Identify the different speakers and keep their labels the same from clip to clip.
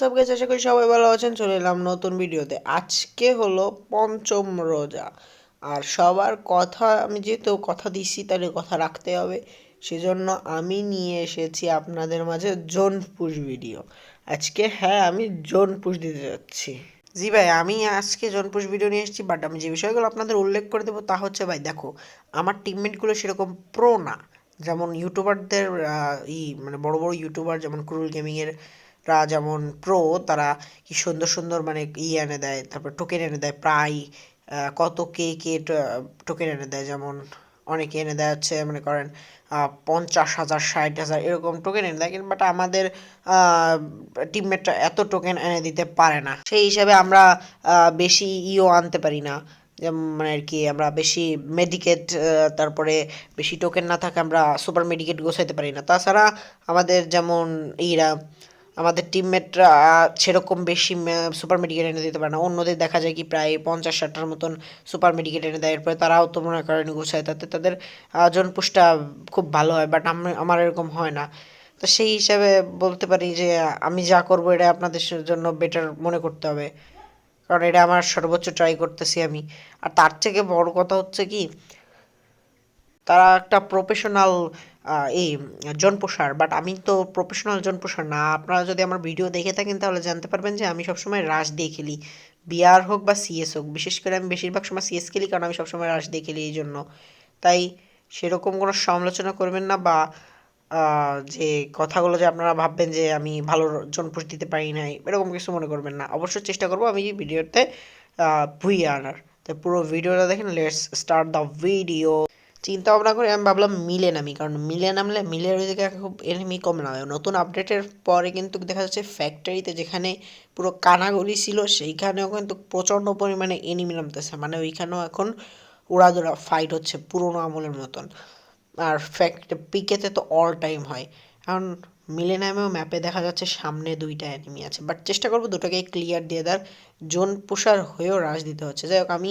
Speaker 1: সব গাইস আশা করি সবাই ভালো আছেন। চলে এলাম নতুন ভিডিওতে। আজকে হলো পঞ্চম রোজা। আর সবার কথা, আমি যেহেতু কথা দিচ্ছি তাহলে কথা রাখতে হবে। সেজন্য আমি নিয়ে এসেছি আপনাদের মাঝে জোন পুশ ভিডিও। আজকে হ্যাঁ আমি জোন পুশ দিতে যাচ্ছি। জি ভাই, আমি আজকে জোন পুশ ভিডিও নিয়ে এসেছি বাট আমি যে বিষয়গুলো আপনাদের উল্লেখ করে দেবো তা হচ্ছে, ভাই, দেখো, আমার টিমমেটগুলো সেরকম প্রো না। যেমন ইউটিউবারদের ই মানে বড় বড় ইউটিউবার যেমন ক্রুল গেমিংয়ের রা যেমন প্রো তারা কি সুন্দর সুন্দর মানে ই এনে দেয়, তারপর টোকেন এনে দেয়, প্রায় কত কে কে টোকেন এনে দেয়, যেমন অনেকে এনে দেয় হচ্ছে, মনে করেন পঞ্চাশ হাজার, ষাট হাজার, এরকম টোকেন এনে দেয় বাট আমাদের টিমমেটরা এত টোকেন এনে দিতে পারে না। সেই হিসাবে আমরা বেশি ইও আনতে পারি না। মানে আর কি, আমরা বেশি মেডিকেট তারপরে বেশি টোকেন না থাকে আমরা সুপার মেডিকেট গোছাইতে পারি না। তাছাড়া আমাদের যেমন ইরা আমাদের টিমমেটরা সেরকম বেশি সুপার মেডিকেট এনে দিতে পারে না। অন্যদের দেখা যায় কি প্রায় পঞ্চাশ, ষাটটার মতন সুপার মেডিকেট এনে দেয়। এরপরে তারাও তো মনে করেন গোছায়, তাতে তাদের জনপুষটা খুব ভালো হয় বাট আমার এরকম হয় না। তো সেই হিসাবে বলতে পারি যে, আমি যা করব এটা আপনাদের জন্য বেটার মনে করতে হবে। কারণ এটা আমার সর্বোচ্চ ট্রাই করতেছি আমি। আর তার থেকে বড় কথা হচ্ছে কি, তারা একটা প্রফেশনাল এই জন পোষার বাট আমি তো প্রফেশনাল জন পোষার না। আপনারা যদি আমার ভিডিও দেখে থাকেন, তাহলে জানতে পারবেন যে আমি সবসময় রাশ দিয়ে খেলি। বিআর হোক বা সিএস হোক, বিশেষ করে আমি বেশিরভাগ সময় সিএস খেলি, কারণ আমি সবসময় রাশ দিয়ে খেলি এই জন্য। তাই সেরকম কোনো সমালোচনা করবেন না, বা যে কথাগুলো যে আপনারা ভাববেন যে আমি ভালো জন পোষ দিতে পারি নাই, এরকম কিছু মনে করবেন না। অবশ্যই চেষ্টা করব আমি ভিডিওতে ভুই আনার। তো পুরো ভিডিওটা দেখেন লেটস স্টার্ট দ্য ভিডিও চিন্তা ভাবনা করে আমি ভাবলাম মিলে নামি, কারণ মিলে নামলে মিলের ওইদিকে খুব এনিমি কম নামে নতুন আপডেটের পরে কিন্তু দেখা যাচ্ছে ফ্যাক্টরিতে যেখানে পুরো কানাগলি ছিল, সেইখানেও কিন্তু প্রচণ্ড পরিমাণে এনিমি নামতেছে। মানে ওইখানেও এখন উড়াদুরা ফাইট হচ্ছে পুরোনো আমলের মতন। আর ফ্যাক্ট পিকেতে তো অল টাইম হয় কারণ মিলে নামেও ম্যাপে দেখা যাচ্ছে সামনে দুইটা এনিমি আছে। বাট চেষ্টা করব দুটোকে ক্লিয়ার দিয়ে দেওয়ার। জোন পুষার হয়েও রাশ দিতে হচ্ছে। যাই হোক, আমি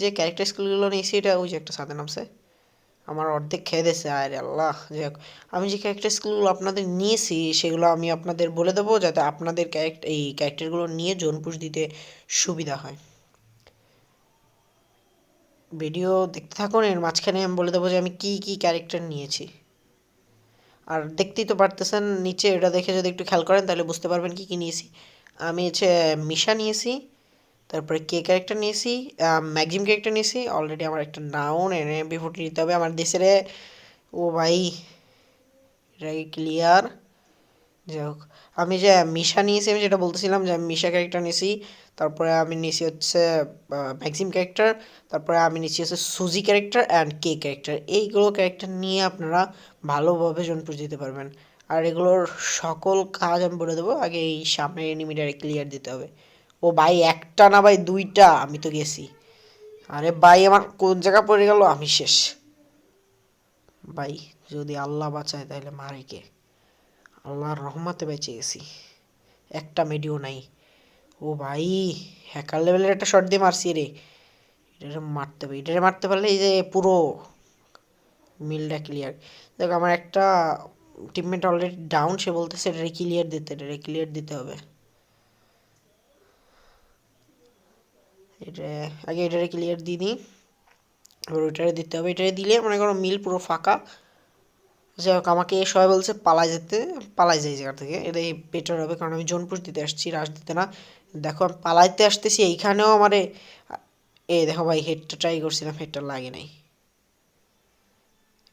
Speaker 1: যে ক্যারেক্টার স্কিলগুলো নিয়েছি, এটা ওই যে একটা সাথে নামছে। আমার অর্ধেক খেয়ে দিয়েছে, আরে আল্লাহ, যাই হোক। আমি যে ক্যারেক্টার স্কিলগুলো আপনাদের নিয়েছি, সেগুলো আমি আপনাদের বলে দেবো যাতে আপনাদের ক্যারেক্ট এই ক্যারেক্টারগুলো নিয়ে জোন পুশ দিতে সুবিধা হয়। ভিডিও দেখতে থাকুন, এর মাঝখানে আমি বলে দেবো যে আমি কি কি ক্যারেক্টার নিয়েছি। আর দেখতেই তো পারতেছেন, নিচে এটা দেখে যদি একটু খেয়াল করেন তাহলে বুঝতে পারবেন কি কি নিয়েছি। আমি হচ্ছে মিশা নিয়েছি তারপরে কে ক্যারেক্টার নিয়েছি? ম্যাক্সিম ক্যারেক্টার নিয়েছি। অলরেডি আমার একটা নাউন এনে বিফোরটি নিতে হবে। আমার দেশের ও ভাই এটা ক্লিয়ার যাই হোক, আমি যে মিশা নিয়েছি, আমি যেটা বলতেছিলাম যে আমি মিশা ক্যারেক্টার নিয়েছি। তারপরে আমি নিয়েছি হচ্ছে ম্যাক্সিম ক্যারেক্টার তারপরে আমি নিয়েছি হচ্ছে Suzy character and K character এইগুলো ক্যারেক্টার নিয়ে আপনারা ভালোভাবে জনপুর দিতে পারবেন। আর এগুলোর সকল কাজ আমি বলে দেবো। আগে এই সামনে এনিমিটারে ক্লিয়ার দিতে হবে। ও ভাই, একটা না ভাই, দুইটা, আমি তো গেছি। আরে ভাই, আমার কোন জায়গা পড়ে গেল? আমি শেষ। ভাই, যদি আল্লাহ বাঁচায় তাহলে মারে কে? আল্লাহর রহমতে বেঁচে গেছি। একটা মেডিও নাই। ও ভাই হ্যাকার লেভেলের একটা শট দিয়ে মারছি রে। এটা মারতে পারি এটা মারতে পারলে এই যে পুরো মিলটা ক্লিয়ার দেখ, আমার একটা টিমমেট অলরেডি ডাউন সে বলতেছে এটা ক্লিয়ার দিতে এটা ক্লিয়ার দিতে হবে। এটা, আগে এটারে ক্লিয়ার দিয়ে দিই। এবার ওইটারে দিতে হবে। এটারে দিলে মনে করো মিল পুরো ফাঁকা। যাই হোক, আমাকে সবাই বলছে পালাই যেতে, পালাই যাই জায়গা থেকে। এটাই বেটার হবে, কারণ আমি জোনপুর দিতে আসছি, রাশ দিতে না। দেখো, আমি পালাইতে আসতেছি, এইখানেও আমারে এই দেখো ভাই হেডটা ট্রাই করছিলাম হেডটা লাগে নাই।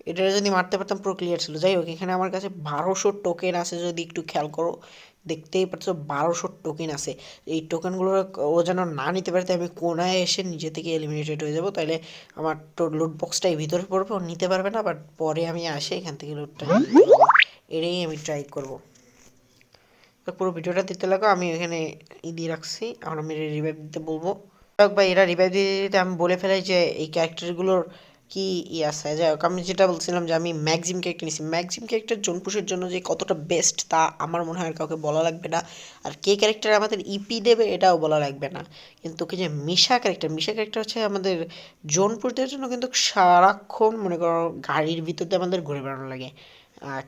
Speaker 1: এটা যদি মারতে পারতাম, পুরো ক্লিয়ার ছিল। যাই হোক, এখানে আমার কাছে বারোশো টোকেন আছে, যদি একটু খেয়াল করো। দেখতেই পাচ্ছ বারোশো টোকেন আছে। এই টোকেনগুলো ও যেন না নিতে পারে আমি কোনায় এসে নিজে থেকে এলিমিনেটেড হয়ে যাব। তাহলে আমার লুট বক্সটাই ভিতরে পড়বে, ও নিতে পারবে না বাট পরে আমি আসে, এখান থেকে লুটটা এটাই আমি ট্রাই করব। পুরো ভিডিওটা দিতে লাগো, আমি এখানে ই দিয়ে রাখছি এখন আমি রিভাইভ দিতে বলব। ভাই, এরা রিভাইভ দিতে দিতে আমি বলে ফেলাই যে এই ক্যারেক্টারগুলোর কি আছে? যাই হোক, আমি যেটা বলছিলাম যে আমি ম্যাক্সিম ক্যারেক্টার নিয়েছি ম্যাক্সিম ক্যারেক্টার জোনপুষের জন্য যে কতটা বেস্ট তা আমার মনে হয় কাউকে বলা লাগবে না। আর কে ক্যারেক্টার আমাদের ইপি দেবে এটাও বলা লাগবে না। কিন্তু কি যে মিশা ক্যারেক্টার মিশা ক্যারেক্টার হচ্ছে আমাদের জোনপুরদের জন্য কিন্তু সারাক্ষণ মনে করো গাড়ির ভিতর দিয়ে আমাদের ঘুরে বেড়ানো লাগে।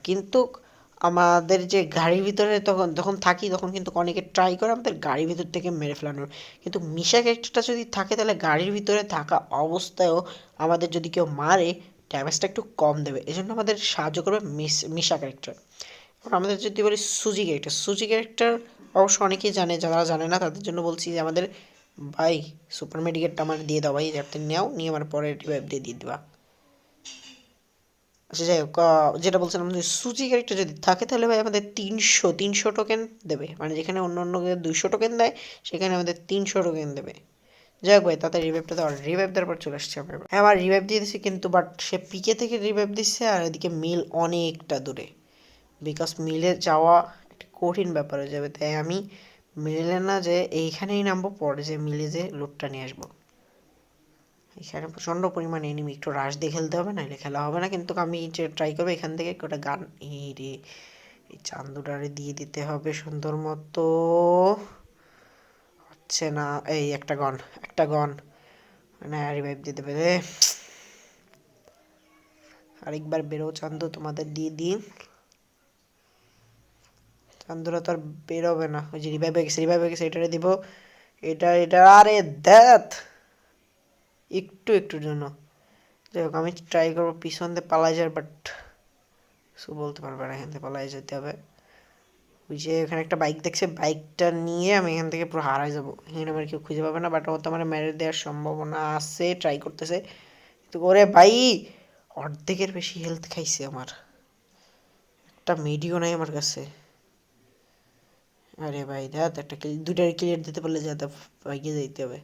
Speaker 1: কিন্তু আমাদের যে গাড়ির ভিতরে তখন, যখন থাকি, তখন কিন্তু অনেকে ট্রাই করে আমাদের গাড়ির ভিতর থেকে মেরে ফেলানোর। কিন্তু মিশা ক্যারেক্টারটা যদি থাকে, তাহলে গাড়ির ভিতরে থাকা অবস্থায়ও আমাদের যদি কেউ মারে ড্যামেজটা একটু কম দেবে। এই জন্য আমাদের সাহায্য করবে মিস, মিশা ক্যারেক্টার এবার আমাদের যদি বলি সুজি ক্যারেক্টার সুজি ক্যারেক্টার অবশ্য অনেকেই জানে, যারা জানে না, তাদের জন্য বলছি যে আমাদের, ভাই সুপার মেডিকেটটা আমার দিয়ে দাও, ভাই যাতে নেও, নিয়ে আমার পরে রিভাইভ দিয়ে দিয়ে দেবা। আচ্ছা যাই হোক যেটা বলছিলাম যে সুজি ক্যারেক্টার যদি থাকে, তাহলে ভাই আমাদের তিনশো তিনশো টোকেন দেবে। মানে যেখানে অন্য অন্য দুইশো টোকেন দেয়, সেখানে আমাদের তিনশো টোকেন দেবে। যাই হোক ভাই, তাতে রিভাইভটা দেওয়ার রিভাইভ দেওয়ার পর চলে আসছে আমরা হ্যাঁ আমার রিভাইভ দিয়ে দিচ্ছে কিন্তু বাট সে পিকে থেকে রিভাইভ দিচ্ছে, আর এদিকে মিল অনেকটা দূরে। বিকজ মিলে যাওয়া একটা কঠিন ব্যাপার হয়ে যাবে। তাই আমি মিলে না যে এইখানেই নামবো, পরে যে মিলে যে লোডটা নিয়ে আসব। এখানে প্রচণ্ড পরিমাণে এনিমি একটু রাশ দিয়ে খেলতে হবে, নাহলে খেলা হবে না। কিন্তু আমি যে ট্রাই করব এখান থেকে একটা গান, এই রে, এই চান্দুটারে দিয়ে দিতে হবে সুন্দর মতো। হচ্ছে না, এই একটা গন একটা গন মানে রিভাইভ দিতে পেরে। আরেকবার বেরো, চান্দু, তোমাদের দিয়ে দিই। চান্দুরা তো আর বেরোবে না। ওই যে রিভাইভ হয়ে গেছে রিভাইভ হয়ে গেছে, এটারে দিব। এটা এটা, আরে দ্যাত একটু একটুর জন্য যাই হোক আমি ট্রাই করব পিছন দিয়ে পালাই যাওয়ার বাট কিছু বলতে পারবে না, এখান থেকে পালাই যেতে হবে। ওই যে এখানে একটা বাইক দেখছে বাইকটা নিয়ে আমি এখান থেকে পুরো হারাই যাব। এখানে আমার কেউ খুঁজে পাবে না বাট ও তো আমার মেরে দেওয়ার সম্ভাবনা আছে ট্রাই করতেছে। কিন্তু ওরে ভাই, অর্ধেকের বেশি হেলথ খাইছে আমার। একটা মেডিও নাই আমার কাছে। আরে ভাই, দেখ, একটা দুটার ক্লিয়ার দিতে পারলে যাতে বাইকে যাইতে হবে।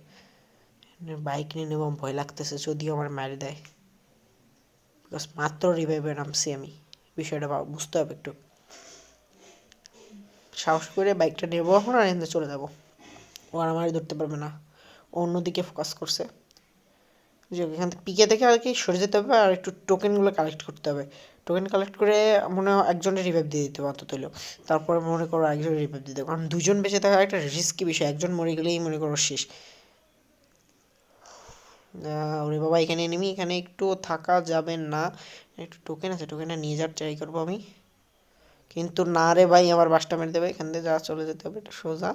Speaker 1: বাইক নিয়ে নেব, ভয় লাগতেছে, যদিও আমার মারি দেয়। বিকজ মাত্র রিভাইভে নামছি আমি। বিষয়টা বুঝতে হবে একটু। সাহস করে বাইকটা নেব এখন আর এখানে চলে যাব। ও আর আমারই ধরতে পারবে না। অন্যদিকে ফোকাস করছে। যে এখান থেকে পিকে থেকে আর কি সরে যেতে হবে আর একটু টোকেনগুলো কালেক্ট করতে হবে। টোকেন কালেক্ট করে মনে হয় একজনের রিভাইভ দিয়ে দিতে অন্তত হলেও তারপরে মনে করো একজনের রিভাইভ দিতে কারণ দুজন বেঁচে থাকা একটা রিস্কি বিষয়। একজন মরে গেলেই মনে করো শেষ। ওরে বাবা, এখানে এনিমি এখানে একটু থাকা যাবে না। একটু টোকেন আছে টোকেনটা নিয়ে যাওয়ার ট্রাই করব আমি। কিন্তু না রে ভাই আমার বাসটা মেরে দেবে। এখান থেকে যা, চলে যেতে হবে, এটা সোজা।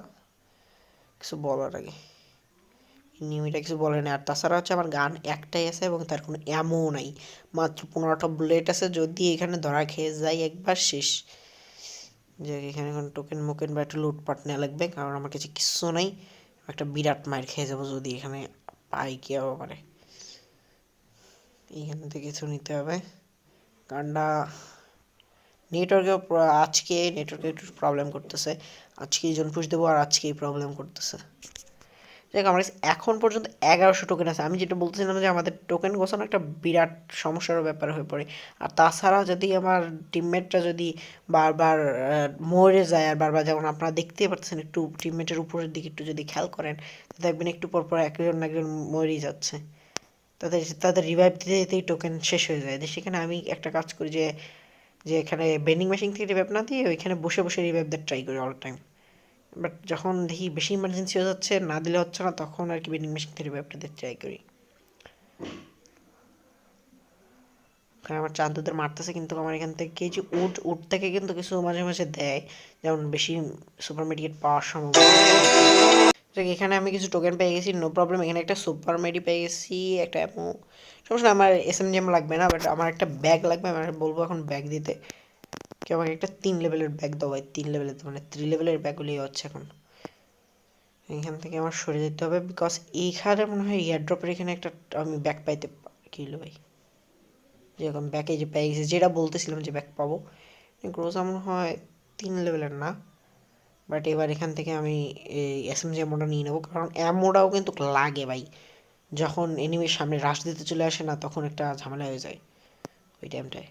Speaker 1: কিছু বলার আগে। এনিমিটা কিছু বলে না আর তাছাড়া হচ্ছে আমার গান একটাই আছে এবং তার কোনো অ্যামও নাই। মাত্র পনেরোটা বুলেট আছে, যদি এখানে ধরা খেয়ে যাই একবার, শেষ। যে এখানে কোনো টোকেন মোকেন বা একটু লুটপাট নেওয়া লাগবে, কারণ আমার কাছে কিচ্ছু নাই। একটা বিরাট মার খেয়ে যাব যদি এখানে পাই কি হবে পারে এইখান থেকে কিছু নিতে হবে। কারণটা নেটওয়ার্কে আজকে নেটওয়ার্কে একটু প্রবলেম করতেছে। আজকেই জোন পুশ দেবো আর আজকেই প্রবলেম করতেছে। দেখ আমার কাছে এখন পর্যন্ত এগারোশো টোকেন আছে। আমি যেটা বলতেছিলাম যে আমাদের টোকেন গোছানো একটা বিরাট সমস্যার ব্যাপার হয়ে পড়ে। আর তাছাড়া যদি আমার টিমমেটটা যদি বারবার মরে যায় আর বারবার যেমন আপনারা দেখতেই পাচ্ছেন, একটু টিমমেটের উপরের দিকে একটু যদি খেয়াল করেন দেখবেন একটু পর পর একজন একজন মরেই যাচ্ছে। তাদের তাদের রিভাইভ দিতে, দিতেই টোকেন শেষ হয়ে যায়। সেখানে আমি একটা কাজ করি যে যে এখানে বেন্ডিং মেশিন থেকে রিভাইভ না দিয়ে ওইখানে বসে বসে রিভাইভ দেওয়ার ট্রাই করি অল টাইম বাট যখন দেখি বেশি ইমার্জেন্সি হয়ে যাচ্ছে, না দিলে হচ্ছে না, তখন আর কি বেন্ডিং মেশিন থেকে দিতে ট্রাই করি। ওখানে আমার চান্দুদের মারতেছে কিন্তু আমার এখান থেকে কিছু উট উট থেকে কিন্তু কিছু মাঝে মাঝে দেয়। যেমন বেশি সুপার মেডিকেট পাওয়ার সম্ভব এখানে আমি কিছু টোকেন পেয়ে গেছি নো প্রবলেম এখানে একটা সুপার মেডি পেয়ে গেছি, একটা এমো সমস্যা আমার এস এম লাগবে না বাট আমার একটা ব্যাগ লাগবে, আমি বলব এখন ব্যাগ দিতে। কেউ আমাকে একটা তিন লেভেলের ব্যাগ দাও ভাই, তিন লেভেলের মানে থ্রি লেভেলের ব্যাগগুলি হচ্ছে এখন। এখান থেকে আমার সরে যেতে হবে বিকজ এইখানে মনে হয় এয়ারড্রপের এখানে একটা আমি ব্যাগ পাইতে পা- কি হলো ভাই? যেরকম ব্যাগে যে পেয়ে গেছি যেটা বলতেছিলাম যে ব্যাগ পাবো গ্রোজা মনে হয় তিন লেভেলের না। বাট এবার এখান থেকে আমি এই এস এম অ্যামোটা নিয়ে নেব, কারণ অ্যামোটাও কিন্তু লাগে ভাই। যখন এনিমির সামনে রাশ দিতে চলে আসে না, তখন একটা ঝামেলা হয়ে যায় ওই টাইমটায়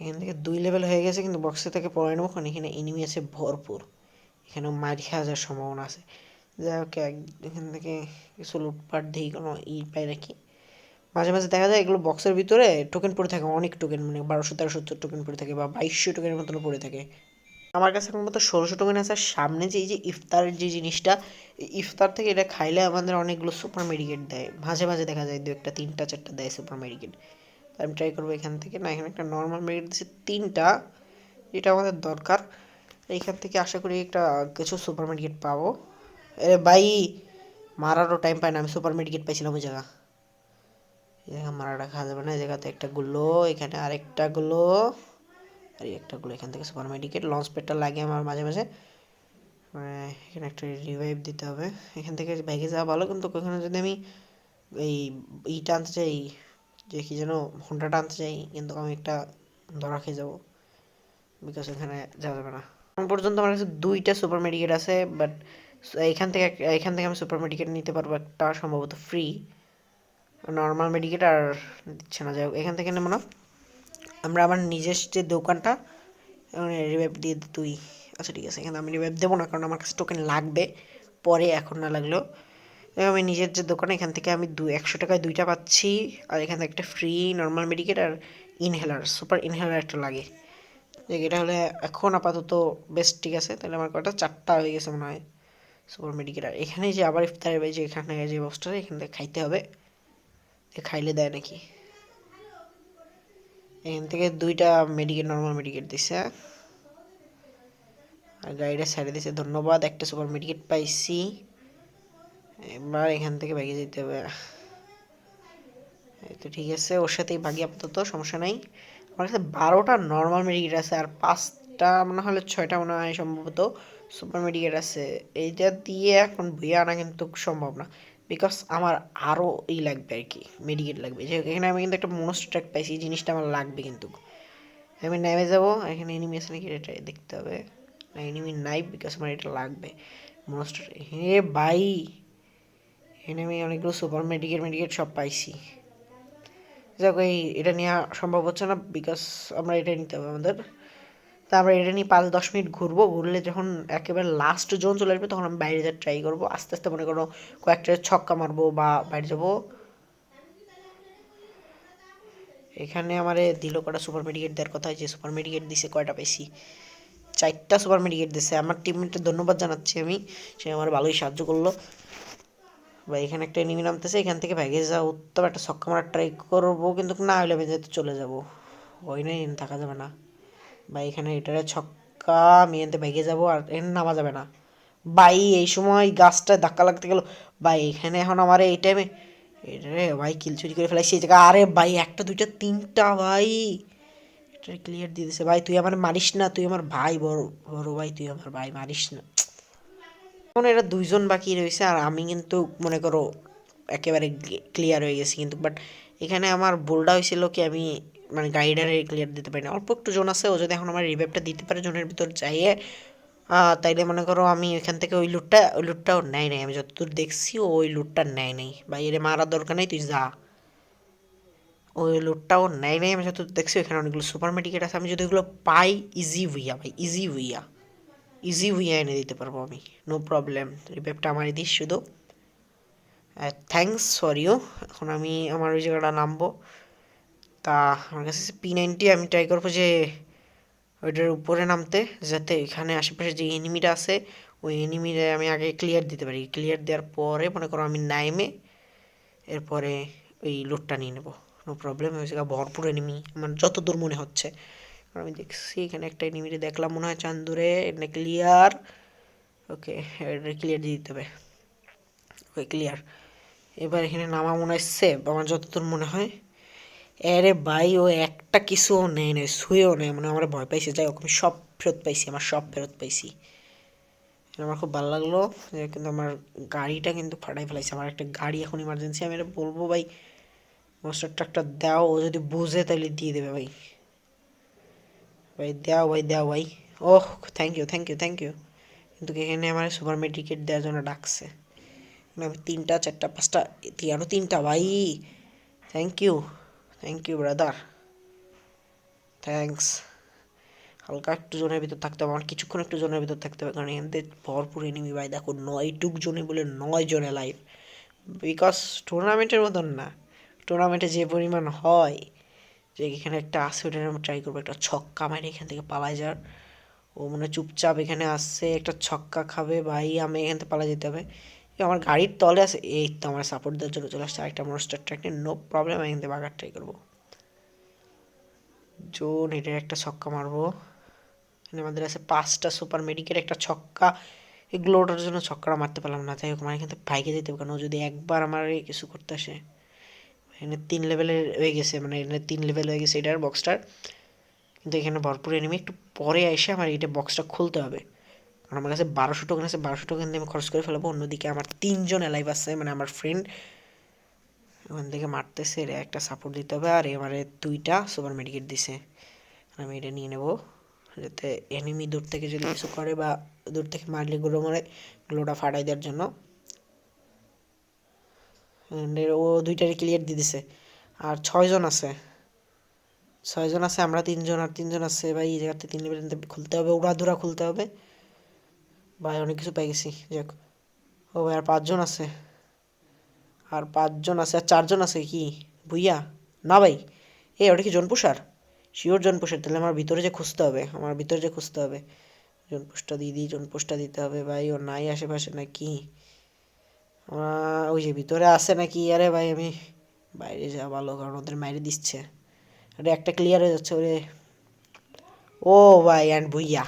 Speaker 1: এখান থেকে দুই লেভেল হয়ে গেছে, কিন্তু বক্সে থেকে পড়ে নেব। কারণ এখানে এনিমি আছে ভরপুর। এখানেও মার খাওয়া সম্ভাবনা আছে। যাই হোক এখান থেকে কিছু লুটপাট দিই কোনো ই পাই নাকি। মাঝে মাঝে দেখা যায় এগুলো বক্সের ভিতরে টোকেন পড়ে থাকে, অনেক টোকেন মানে বারোশো, তেরোশো টোকেন পড়ে থাকে বা বাইশশো টোকেনের মতন পড়ে থাকে। আমার কাছে এখন মতো ষোলোশো টোকেন আছে সামনে যে, এই যে ইফতারের যে জিনিসটা ইফতার থেকে এটা খাইলে আমাদের অনেকগুলো সুপার মেডিকেট দেয়। মাঝে মাঝে দেখা যায়, দু একটা, তিনটা, চারটা দেয় সুপার মেডিকেট আমি ট্রাই করব এখান থেকে। না, এখানে একটা নর্মাল মেডিকেট দিচ্ছে তিনটা, এটা আমাদের দরকার। এইখান থেকে আশা করি একটা কিছু সুপার মেডিকেট পাবো। আরে ভাই, মারারও টাইম পাই না, আমি সুপার মেডিকেট পাইছিলাম ওই জায়গা। এই জায়গা মারাটা খাওয়া যাবে না, এই জায়গাতে একটা গুলো, এখানে আরেকটা গুলো। আর, একটা গুলো, এখান থেকে সুপার মেডিকেট লঞ্চ প্যাডটা লাগে আমার মাঝে মাঝে। মানে এখানে একটা রিভাইভ দিতে হবে। এখান থেকে ব্যাগে যাওয়া ভালো, কিন্তু ওখানে যদি আমি এই, ইটা আনতে চাই যে কি যেন হোন্ডাটা আনতে চাই, কিন্তু আমি একটা ধরা খেয়ে যাব। বিকজ এখানে যাওয়া যাবে না। এখন পর্যন্ত আমার কাছে দুইটা সুপার মেডিকেট আছে বাট এখান থেকে এখান থেকে আমি সুপার মেডিকেট নিতে পারব একটা সম্ভবত ফ্রি নর্মাল মেডিকেট আর দিচ্ছে না। যাই হোক, এখান থেকে নেব না। আমরা আমার নিজের যে দোকানটা রিভাইভ দিয়ে তুই। আচ্ছা ঠিক আছে, এখানে আমি রিভাইভ দেবো না, কারণ আমার কাছে টোকেন লাগবে। পরে, এখন না লাগলেও। আমি নিজের যে দোকান, এখান থেকে আমি দু একশো টাকায় দুইটা পাচ্ছি। আর এখান থেকে একটা ফ্রি নর্মাল মেডিকেট আর ইনহেলার সুপার ইনহেলার একটা লাগে। এটা হলে এখন আপাতত বেস্ট ঠিক আছে? তাহলে আমার কটা? চারটা হয়ে গেছে মনে হয় সুপার মেডিকেট আর। এখানে যে আবার ইফতারের যে এখানে যে বক্সটা এখান থেকে খাইতে হবে। খাইলে দেয় নাকি? এখান থেকে দুইটা মেডিকেট নর্মাল মেডিকেট দিছে। আর গাড়িটা ছেড়ে দিছে। ধন্যবাদ, একটা সুপার মেডিকেট পাইছি। এবার এখান থেকে ভাগে যেতে হবে। তো ঠিক আছে, ওর সাথেই ভাগি আপাতত, সমস্যা নাই। আমার কাছে বারোটা নর্মাল মেডিকেট আছে আর পাঁচটা মনে হলে ছয়টা মনে হয় সম্ভবত সুপার মেডিকেট আছে। এইটা দিয়ে এখন বইয়ে আনা কিন্তু সম্ভব না। বিকজ আমার আরও এই লাগবে আর কি মেডিকেট লাগবে। যে এখানে আমি কিন্তু একটা মনোস্ট্রাক পাইছি, এই জিনিসটা আমার লাগবে কিন্তু। আমি নেমে যাব, এখানে এনিমি আছে নাকি এটা দেখতে হবে। না এনিমি নাই বিকজ আমার এটা লাগবে। মনোস্ট্রাক হে ভাই। এখানে আমি অনেকগুলো সুপার মেডিকেট মেডিকেট সব পাইছি। যাক, এই এটা নেওয়া সম্ভব হচ্ছে না বিকজ আমরা এটা নিতে হবে আমাদের। তা আমরা এটা নিয়ে পাঁচ, দশ মিনিট ঘুরবো। ঘুরলে যখন একেবারে লাস্ট জোন চলে আসবে, তখন আমি বাইরে যাওয়ার ট্রাই করব। আস্তে আস্তে মনে করো কয়েকটা ছক্কা মারবো বা বাইরে যাব। এখানে আমার দিল কটা সুপার মেডিকেট দেওয়ার কথা। যে সুপার মেডিকেট দিছে কয়টা পেয়েছি চারটা সুপার মেডিকেট দিছে। আমার টিমমেটকে ধন্যবাদ জানাচ্ছি আমি। সে আমার ভালোই সাহায্য করল। বা এখানে একটা এনিমি নামতেছে, এখান থেকে ভেগে যা উত্তম একটা ছক্কা মারার ট্রাই করব, কিন্তু না হলে আমি যেতে চলে যাব। ওই নাই থাকা যাবে না। বা এখানে এটারে ছক্কা আমি এনতে ভেগে যাব আর এখানে নামা যাবে না। ভাই, এই সময় গাছটায় ধাক্কা লাগতে গেল। ভাই, এখানে এখন আমার এই টাইমে এটারে ভাই কিল চুরি করে ফেলাইছি এই জায়গা আরে ভাই, একটা, দুইটা, তিনটা, ভাই। এটা ক্লিয়ার দিয়ে দিছে। ভাই, তুই আমার মারিস না, তুই আমার ভাই, বড় বড় ভাই, তুই আমার ভাই, মারিস না। এখন এরা দুইজন বাকি রয়েছে, আর আমি কিন্তু মনে করো একেবারে ক্লিয়ার হয়ে গেছি কিন্তু বাট এখানে আমার ভুলটা হয়েছিল কি আমি মানে গাইডারে ক্লিয়ার দিতে পারি না অল্প একটু জোন আছে, ও যদি এখন আমার রিভাইভটা দিতে পারে জোনের ভিতর যাইয়ে তাইলে মনে করো আমি এখান থেকে ওই লুটটা ওই লুটটাও নেয় নাই। আমি যতদূর দেখছি ওই লুটটা নেয় নাই। বা এর মারার দরকার নেই, তুই যা। ওই লুটটাও নেয় নাই, আমি যতদূর দেখছি, ওখানে অনেকগুলো সুপার মেডিকেট আছে। আমি যদি ওগুলো পাই ইজি উইয়া ভাই ইজি উইয়া ইজি উইয়া এনে দিতে পারব আমি। নো প্রবলেম রিভাইভটা আমারই দিস শুধু। থ্যাংকস ফর ইউ এখন আমি আমার ওই জায়গাটা নামবো। তা আমার কাছে পি নাইনটি আমি ট্রাই করব যে ওইটার উপরে নামতে, যাতে এখানে আশেপাশে যে এনিমিটা আছে, ওই এনিমিরে আমি আগে ক্লিয়ার দিতে পারি। ক্লিয়ার দেওয়ার পরে মনে করো আমি নাইমে, এরপরে ওই লুটটা নিয়ে নেব। নো প্রবলেম ওই জায়গায় ভরপুর এনিমি আমার যত দূর মনে হচ্ছে। আমি দেখছি, এখানে একটা এনিমিরে দেখলাম, মনে হয় চান্দুরে, এটা ক্লিয়ার ওকে এটা ক্লিয়ার দিয়ে দিতে হবে। ওকে ক্লিয়ার এবার এখানে নামা মনে হয় সেভ আমার যতদূর মনে হয়। আরে ভাই, ও একটা কিছুও নেয় নেই, শুয়েও নেয় মানে আমার ভয় পাইছে। যাই হোক, আমি সব ফেরত পাইছি, আমার সব ফেরত পাইছি। আমার খুব ভালো লাগল কিন্তু আমার গাড়িটা কিন্তু ফাটাই ফেলাইছে, আমার একটা গাড়ি এখন ইমার্জেন্সি আমি এটা বলব ভাই মোস্টার ট্রাকটা দাও, ও যদি বুঝে তাহলে দিয়ে দেবে ভাই। ভাই দাও ভাই। দাও ভাই ওহ thank you thank you thank you কিন্তু এখানে আমার সুপার মেডিকেট দেওয়ার জন্য ডাকছে। আমি তিনটা, চারটা, পাঁচটা আরও তিনটা ভাই। Thank you thank you brother thanks হালকা একটু জোনের ভিতর থাকতে হবে, আমার কিছুক্ষণ একটু জোনের ভিতর থাকতে হবে, কারণ থেকে ভরপুর এনিমি ভাই, দেখো, নয় টুক জনে বলে নয় জনে লাইভ বিকজ টুর্নামেন্টের মতন না। টুর্নামেন্টে যে পরিমাণ হয় যে এখানে একটা আছে, ওটা আমি ট্রাই করব। একটা ছক্কা মারি এখান থেকে পালায় যাওয়ার। ও মনে চুপচাপ এখানে আসছে, একটা ছক্কা খাবে, ভাই, আমি এখান থেকে পালা যেতে হবে। আমার গাড়ির তলে আছে, এই তো আমার সাপোর্ট দেওয়ার জন্য চলে আসছে। আরেকটা মনস্টার ট্র্যাক নিয়ে নো প্রবলেম এখান থেকে বাগার ট্রাই করব। জোন এটা একটা ছক্কা মারবো। এখানে আমাদের আছে পাঁচটা সুপার মেডিকেল একটা ছক্কা। এগুলো ওটার জন্য ছক্কাটা মারতে পারলাম না। যাই হোক, আমার কিন্তু বাইকে যেতে হবে কেন ও যদি একবার আমার কিছু করতে আসে। এখানে তিন লেভেলের হয়ে গেছে মানে এখানে তিন লেভেল হয়ে গেছে এটার বক্সটার কিন্তু এখানে ভরপুর এনিমি একটু পরে এসে আমার এটা বক্সটা খুলতে হবে। কারণ আমার কাছে বারোশো টোকেন আছে, বারোশো টোকেন দিয়ে আমি খরচ করে ফেলব। অন্যদিকে আমার তিনজন অ্যালাইভ আছে মানে আমার ফ্রেন্ড ওখান থেকে মারতেছে, এর একটা সাপোর্ট দিতে হবে, আর এবারে দুইটা সুপার মেডিকেট দিছে। আমি এটা নিয়ে নেব, যাতে এনিমি দূর থেকে যদি কিছু করে বা দূর থেকে মারলে গুলো মারে গ্লোটা ফাটাই দেওয়ার জন্য। ও দুইটারে ক্লিয়ার দিয়ে দিছে। আর ছয়জন আছে। ছয়জন আছে, আমরা তিনজন, আর তিনজন আছে ভাই, এই জায়গাতে তিন লেভেল খুলতে হবে, উড়াধুরা খুলতে হবে। ভাই, অনেক কিছু পেয়ে গেছি, যাক। ও ভাই, আর পাঁচজন আছে। আর পাঁচজন আছে, আর চারজন আছে কি? ভুইয়া? না ভাই। এ, ওটা কি জনপুষার? শিওর জনপুষার, তাহলে আমার ভিতরে যে খুঁজতে হবে, আমার ভিতরে যে খুঁজতে হবে। জনপুষটা দিয়ে দিই, জনপুষটা দিতে হবে ভাই, ও নাই আশেপাশে নাকি? আমার ওই যে ভিতরে আছে নাকি, আরে ভাই আমি বাইরে যাওয়া ভালো, কারণ ওদের মাইরে দিচ্ছে। আরে একটা ক্লিয়ার হয়ে যাচ্ছে, ওরে। ও ভাই অ্যান্ড ভুইয়া।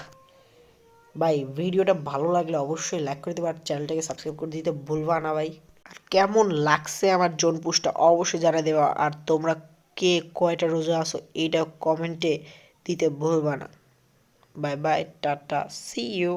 Speaker 1: ভাই, ভিডিওটা ভালো লাগলে অবশ্যই লাইক করে দেবে, আর চ্যানেলটাকে সাবস্ক্রাইব করে দিতে ভুলবা না ভাই। আর কেমন লাগছে আমার জোন পুষটা অবশ্যই জানা দেওয়া আর তোমরা কে কয়টা রোজা আসো এইটা কমেন্টে দিতে ভুলবা না। Bye bye tata see you